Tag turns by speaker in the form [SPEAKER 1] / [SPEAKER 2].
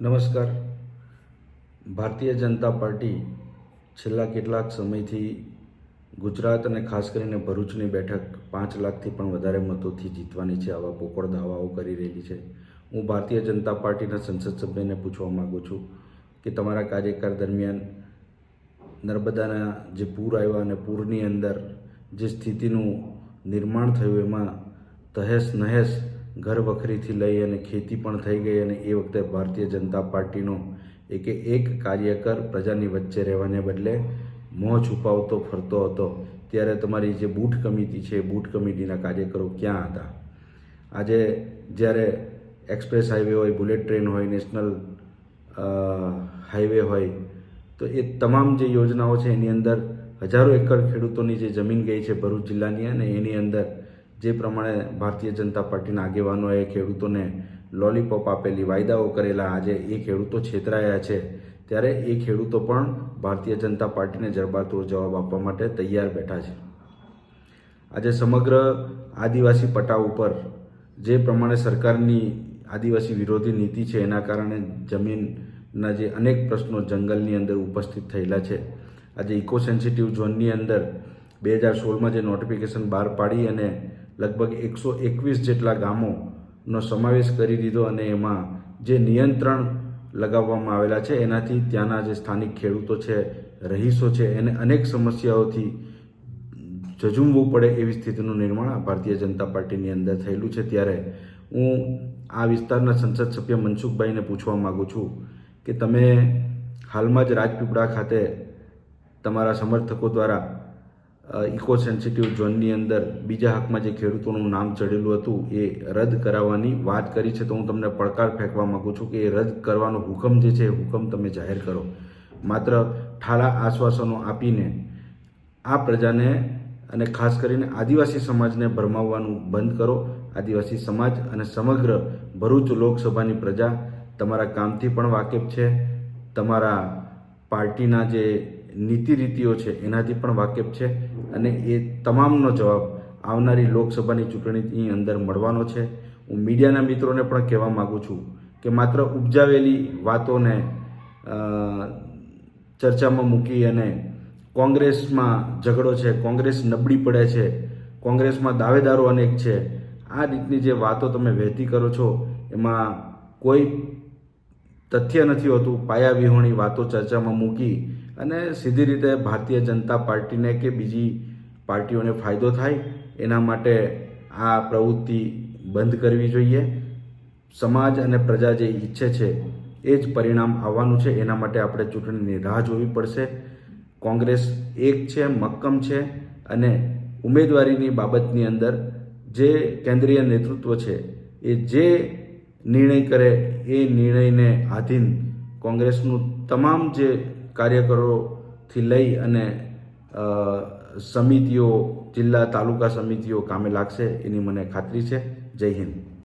[SPEAKER 1] નમસ્કાર. ભારતીય જનતા પાર્ટી છેલ્લા કેટલાક સમયથી ગુજરાત અને ખાસ કરીને ભરૂચની બેઠક પાંચ લાખથી પણ વધારે મતોથી જીતવાની છે, આવા પોકળ દાવાઓ કરી રહેલી છે. હું ભારતીય જનતા પાર્ટીના સંસદ સભ્યને પૂછવા માગું છું કે તમારા કાર્યકાળ દરમિયાન નર્મદાના જે પૂર આવ્યા અને પૂરની અંદર જે સ્થિતિનું નિર્માણ થયું, એમાં તહેસ નહેસ ઘર વખરીથી લઈ અને ખેતી પણ થઈ ગઈ અને એ વખતે ભારતીય જનતા પાર્ટીનો એકે એક કાર્યકર પ્રજાની વચ્ચે રહેવાને બદલે મોં છુપાવતો, ફરતો હતો. ત્યારે તમારી જે બૂટ કમિટી છે બૂથ કમિટીના કાર્યકરો ક્યાં હતા? આજે જ્યારે એક્સપ્રેસ હાઈવે હોય, બુલેટ ટ્રેન હોય, નેશનલ હાઈવે હોય, તો એ તમામ જે યોજનાઓ છે, એની અંદર હજારો એકર ખેડૂતોની જે જમીન ગઈ છે ભરૂચ જિલ્લાની અને એની અંદર જે પ્રમાણે ભારતીય જનતા પાર્ટીના આગેવાનોએ ખેડૂતોને લોલીપોપ આપેલી વાયદાઓ કરેલા આજે એ ખેડૂતો છેતરાયા છે. ત્યારે એ ખેડૂતો પણ ભારતીય જનતા પાર્ટીને જરબાતોડ જવાબ આપવા માટે તૈયાર બેઠા છે. આજે સમગ્ર આદિવાસી પટ્ટા ઉપર જે પ્રમાણે સરકારની આદિવાસી વિરોધી નીતિ છે એના કારણે જમીનના જે અનેક પ્રશ્નો જંગલની અંદર ઉપસ્થિત થયેલા છે. આજે ઇકો સેન્સિટિવ ઝોનની અંદર બે હજાર સોળમાં જે નોટિફિકેશન બહાર પાડી અને લગભગ એકસો એકવીસ જેટલા ગામોનો સમાવેશ કરી દીધો અને એમાં જે નિયંત્રણ લગાવવામાં આવેલા છે, એનાથી ત્યાંના જે સ્થાનિક ખેડૂતો છે, રહીશો છે, એને અનેક સમસ્યાઓથી ઝઝૂમવું પડે એવી સ્થિતિનું નિર્માણ ભારતીય જનતા પાર્ટીની અંદર થયેલું છે. ત્યારે હું આ વિસ્તારના સંસદ સભ્ય મનસુખભાઈને પૂછવા માગું છું કે તમે હાલમાં જ રાજપીપળા ખાતે તમારા સમર્થકો દ્વારા ઇકો સેન્સિટિવ ઝોનની અંદર બીજા હકમાં જે ખેડૂતોનું નામ ચડેલું હતું, એ રદ કરાવવાની વાત કરી છે. તો હું તમને પડકાર ફેંકવા માગું છું કે એ રદ કરવાનો હુકમ જે છે, એ હુકમ તમે જાહેર કરો. માત્ર ઠાલા આશ્વાસનો આપીને આ પ્રજાને અને ખાસ કરીને આદિવાસી સમાજને ભરમાવવાનું બંધ કરો. આદિવાસી સમાજ અને સમગ્ર ભરૂચ લોકસભાની પ્રજા તમારા કામથી પણ વાકેફ છે. તમારા પાર્ટીના જે નીતિ રીતિઓ છે, એનાથી પણ વાકેફ છે અને એ તમામનો જવાબ આવનારી લોકસભાની ચૂંટણીની અંદર મળવાનો છે. હું મીડિયાના મિત્રોને પણ કહેવા માગું છું કે માત્ર ઉપજાવેલી વાતોને ચર્ચામાં મૂકી અને કોંગ્રેસમાં ઝઘડો છે, કોંગ્રેસ નબળી પડે છે, કોંગ્રેસમાં દાવેદારો અનેક છે, આ રીતની જે વાતો તમે વહેતી કરો છો, એમાં કોઈ તથ્ય નથી હોતું. પાયાવિહોણી વાતો ચર્ચામાં મૂકી અને સીધી રીતે ભારતીય જનતા પાર્ટીને કે બીજી પાર્ટીઓને ફાયદો થાય, એના માટે આ પ્રવૃત્તિ બંધ કરવી જોઈએ. સમાજ અને પ્રજા જે ઈચ્છે છે, એ જ પરિણામ આવવાનું છે. એના માટે આપણે ચૂંટણીની રાહ જોવી પડશે. કોંગ્રેસ એક છે, મક્કમ છે અને ઉમેદવારીની બાબતની અંદર જે કેન્દ્રીય નેતૃત્વ છે, એ જે નિર્ણય કરે એ નિર્ણયને આધીન કોંગ્રેસનું તમામ જે કાર્યકરોથી લઈ અને સમિતિઓ, જિલ્લા તાલુકા સમિતિઓ કામે લાગશે એની મને ખાતરી છે. જય હિન્દ.